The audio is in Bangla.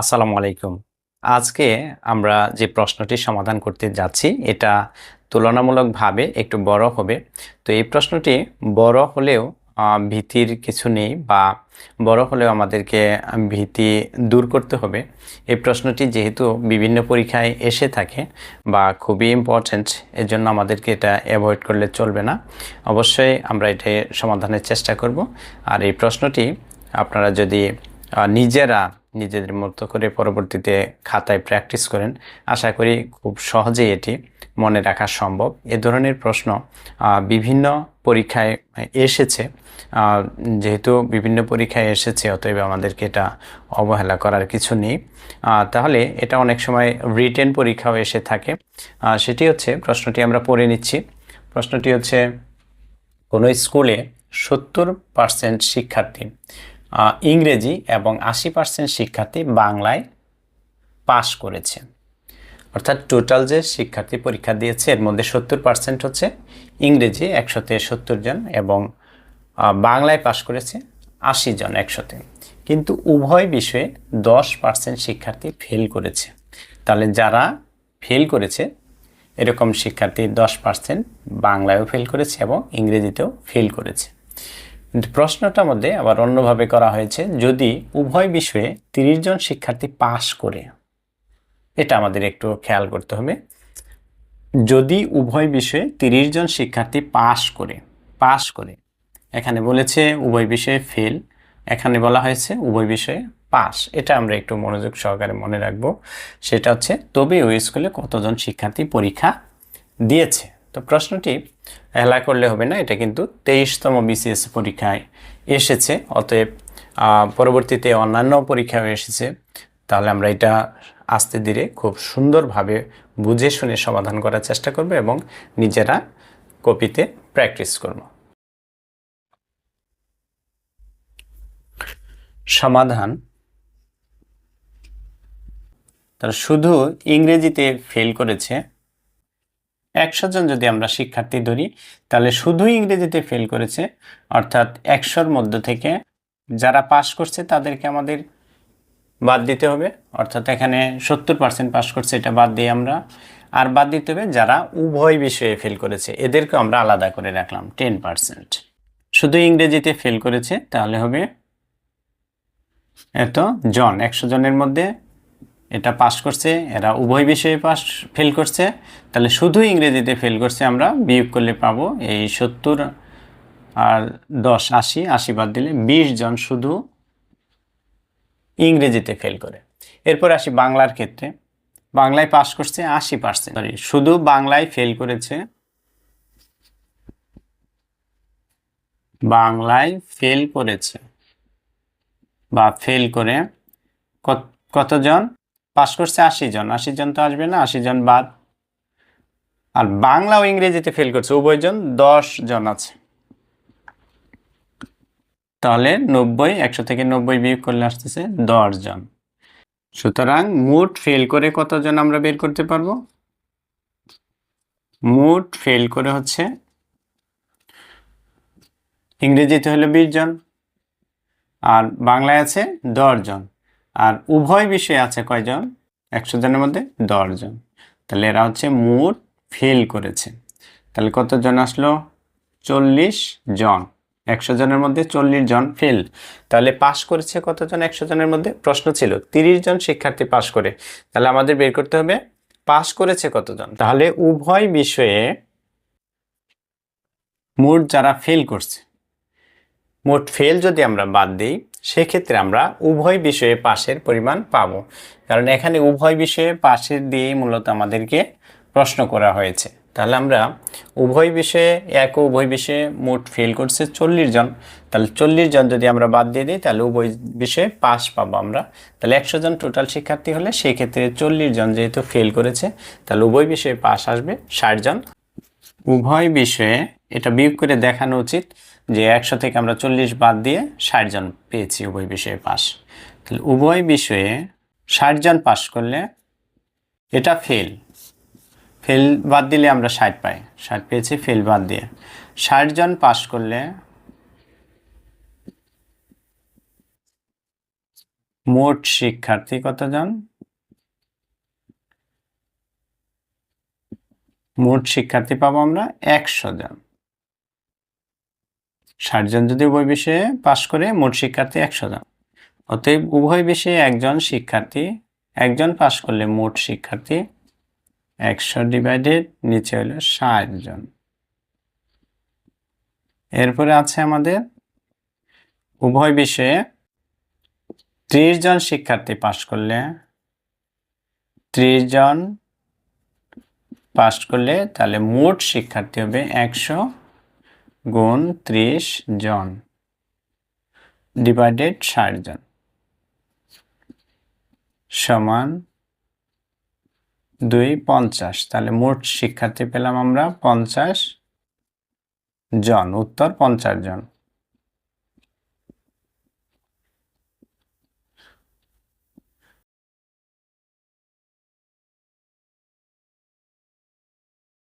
আসসালামু আলাইকুম। আজকে আমরা যে প্রশ্নটি সমাধান করতে যাচ্ছি, এটা তুলনামূলকভাবে একটু বড় হবে। তো এই প্রশ্নটি বড় হলেও ভীতির কিছু নেই বা বড় হলেও আমাদেরকে ভীতি দূর করতে হবে। এই প্রশ্নটি যেহেতু বিভিন্ন পরীক্ষায় এসে থাকে বা খুবই ইম্পর্ট্যান্ট এর জন্য আমাদেরকে এটা অ্যাভয়েড করলে চলবে না। অবশ্যই আমরা এটা সমাধানের চেষ্টা করব। আর এই প্রশ্নটি আপনারা যদি নিজেরা নিজেদের মতো করে পরবর্তীতে খাতায় প্র্যাকটিস করেন। আশা করি খুব সহজেই এটি মনে রাখা সম্ভব। এ ধরনের প্রশ্ন বিভিন্ন পরীক্ষায় এসেছে। যেহেতু বিভিন্ন পরীক্ষায় এসেছে, অতএব আমাদেরকে এটা অবহেলা করার কিছু নেই। তাহলে এটা অনেক সময় রিটেন পরীক্ষাও এসে থাকে। সেটি হচ্ছে, প্রশ্নটি আমরা পড়ে নিচ্ছি। প্রশ্নটি হচ্ছে, কোনো স্কুলে সত্তর পার্সেন্ট শিক্ষার্থী ইংরেজি এবং আশি পার্সেন্ট শিক্ষার্থী বাংলায় পাশ করেছে অর্থাৎ টোটাল যে শিক্ষার্থী পরীক্ষা দিয়েছে, এর মধ্যে সত্তর পার্সেন্ট হচ্ছে ইংরেজি, একশোতে সত্তর জন এবং বাংলায় পাশ করেছে আশি জন একশোতে। কিন্তু উভয় বিষয়ে দশ পার্সেন্ট শিক্ষার্থী ফেল করেছে। তাহলে যারা ফেল করেছে, এরকম শিক্ষার্থী দশ পার্সেন্ট বাংলায়ও ফেল করেছে এবং ইংরেজিতেও ফেল করেছে। কিন্তু প্রশ্নটার মধ্যে আবার অন্যভাবে করা হয়েছে, যদি উভয় বিষয়ে তিরিশ জন শিক্ষার্থী পাশ করে, এটা আমাদের একটু খেয়াল করতে হবে, যদি উভয় বিষয়ে তিরিশ জন শিক্ষার্থী পাশ করে পাশ করে, এখানে বলেছে উভয় বিষয়ে ফেল এখানে বলা হয়েছে উভয় বিষয়ে পাস এটা আমরা একটু মনোযোগ সহকারে মনে রাখব, সেটা হচ্ছে তবে ওই স্কুলে কতজন শিক্ষার্থী পরীক্ষা দিয়েছে। তো প্রশ্নটি হেলা করলে হবে না, এটা কিন্তু তেইশতম বিসিএস পরীক্ষায় এসেছে, অতএব পরবর্তীতে অন্যান্য পরীক্ষাও এসেছে। তাহলে আমরা এটা আস্তে ধীরে খুব সুন্দরভাবে বুঝে শুনে সমাধান করার চেষ্টা করব এবং নিজেরা কপিতে প্র্যাকটিস করব। সমাধান। তারা শুধু ইংরেজিতে ফেল করেছে একশো জন যদি আমরা শিক্ষার্থী ধরি, তাহলে শুধু ইংরেজিতে ফেল করেছে, অর্থাৎ একশোর মধ্য থেকে যারা পাশ করছে তাদেরকে আমাদের বাদ দিতে হবে, অর্থাৎ এখানে সত্তর পার্সেন্ট পাস করছে, এটা বাদ দিয়ে আমরা আর বাদ দিতে হবে যারা উভয় বিষয়ে ফেল করেছে এদেরকে আমরা আলাদা করে রাখলাম টেন পার্সেন্ট শুধু ইংরেজিতে ফেল করেছে, তাহলে হবে এত জন, একশো জনের মধ্যে এটা পাস করছে, এরা উভয় বিষয়ে পাস ফেল করছে। তাহলে শুধু ইংরেজিতে ফেল করছে আমরা, বিয়োগ করলে পাবো এই সত্তর আর দশ, আশি আশি বাদ দিলে বিশ জন শুধু ইংরেজিতে ফেল করে। এরপর আসি বাংলার ক্ষেত্রে। বাংলায় পাস করছে, আশি পার্সেন্ট সরি শুধু বাংলায় ফেল করেছে। বাংলায় ফেল করেছে। বা ফেল করে কত- কতজন? পাস করছে আশি জন আশি জন তো আসবে না, আশি জন বাদ। আর বাংলা ও ইংরেজিতে ফেল করছে উভয়জন দশ জন আছে। তাহলে নব্বই, একশো থেকে নব্বই বিয়োগ করলে আসতেছে দশ জন। সুতরাং মোট ফেল করে কতজন আমরা বের করতে পারব? মোট ফেল করে হচ্ছে ইংরেজিতে হলো বিশ জন, আর বাংলায় আছে দশ জন। আর উভয় বিষয়ে আছে কয়জন? একশো জনের মধ্যে দশ জন তাহলে এরা হচ্ছে মোট ফেল করেছে। তাহলে কতজন আসলো? চল্লিশ জন। একশো জনের মধ্যে চল্লিশ জন ফেল। তাহলে পাশ করেছে কতজন? একশো জনের মধ্যে প্রশ্ন ছিল, তিরিশ জন শিক্ষার্থী পাশ করে। তাহলে আমাদের বের করতে হবে, পাশ করেছে কতজন? তাহলে উভয় বিষয়ে মোট যারা ফেল করছে, মোট ফেল যদি আমরা বাদ দিই সেক্ষেত্রে আমরা উভয় বিষয়ে পাশের পরিমাণ পাবো। কারণ এখানে উভয় বিষয়ে পাশের দিয়েই মূলত আমাদেরকে প্রশ্ন করা হয়েছে। তাহলে আমরা উভয় বিষয়ে এক উভয় বিষয়ে মোট ফেল করছে চল্লিশ জন। তাহলে চল্লিশ জন যদি আমরা বাদ দিয়ে দিই, তাহলে উভয় বিষয়ে পাস পাবো আমরা। তাহলে একশো জন টোটাল শিক্ষার্থী হলে সেই ক্ষেত্রে চল্লিশ জন যেহেতু ফেল করেছে, তাহলে উভয় বিষয়ে পাস আসবে ষাট জন। উভয় বিষয়ে এটা বিয়োগ করে দেখানো উচিত যে একশো থেকে আমরা চল্লিশ বাদ দিয়ে ষাট জন পেয়েছি উভয় বিষয়ে পাস তাহলে উভয় বিষয়ে ষাট জন পাস করলে এটা ফেল ফেল বাদ দিলে আমরা ষাট পাই। ষাট পেয়েছি ফেল বাদ দিয়ে। ষাট জন পাস করলে মোট শিক্ষার্থী কতজন? মোট শিক্ষার্থী পাবো আমরা একশো জন। ষাট জন যদি উভয় বিষয়ে পাশ করে মোট শিক্ষার্থী একশো জন। অতএব উভয় বিষয়ে একজন শিক্ষার্থী, একজন পাশ করলে মোট শিক্ষার্থী একশো ডিভাইডেড নিচে হলো ষাট জন। এরপরে আছে আমাদের উভয় বিষয়ে ত্রিশ জন শিক্ষার্থী পাশ করলে, ত্রিশ জন পাশ করলে তাহলে মোট শিক্ষার্থী হবে একশো গুণ ত্রিশ জন ডিভাইডেড ষাট জন সমান দুই পঞ্চাশ। তাহলে মোট শিক্ষার্থী পেলাম আমরা পঞ্চাশ জন, উত্তর পঞ্চাশ জন।